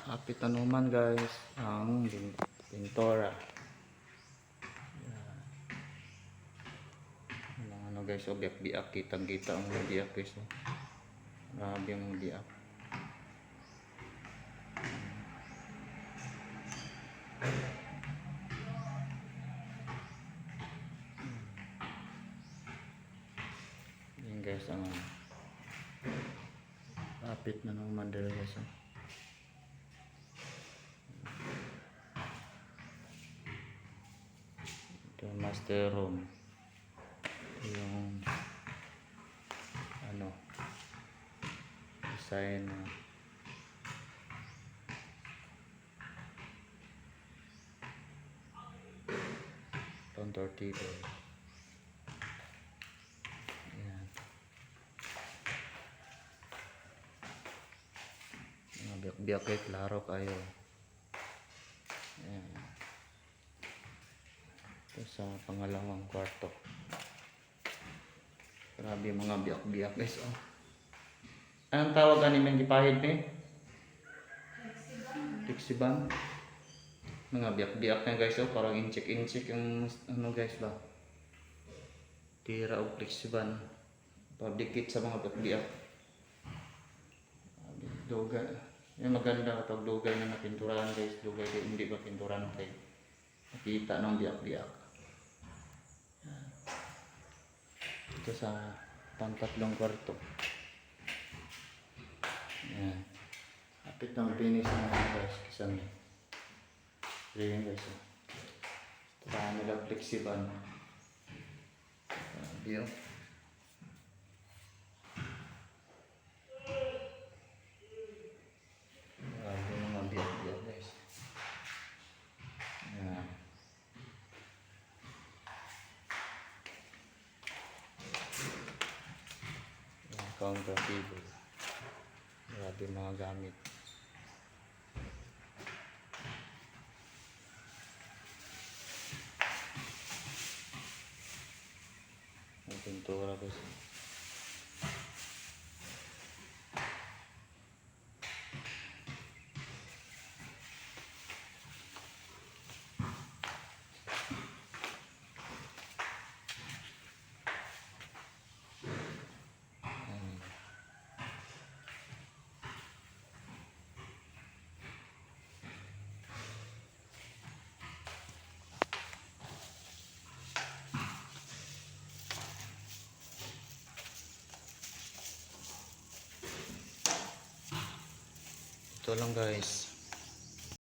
Kapit na naman guys ang pintora. Ang ano guys, oh, biyak-biyak, kitang-kita ang mga biyak guys. Oh. Grabe ang mga biyak. Yan guys, ang. Kapit na naman dito guys. Oh. Ito yung master room. Yung ano design na counter table. Ayan. Mga biyak-biyak eh, klaro kayo. Ito sa pangalawang kwarto. Grabe mga biyak-biyak guys. Oh. Anong tawag ani men gipahid ni? Tiksiban. Mga biyak-biyak na guys. Oh. Parang inchik-inchik yung ano guys ba. Tira o tiksiban. Pabdikit sa mga biyak-biyak. Dugay. Yung maganda kapag dugay na napinturahan guys. Dugay di hindi ba pinturahan tayo. Nakita ng biyak-biyak. Ito sa pangtatlong kwarto. Yan. Kapit ng finish na guys. Kasama. Ayan guys. Ito pa nila flexible. Grabe oh. Counter table. Grabe mga gamit. Ang pintura kasi. Ito lang guys.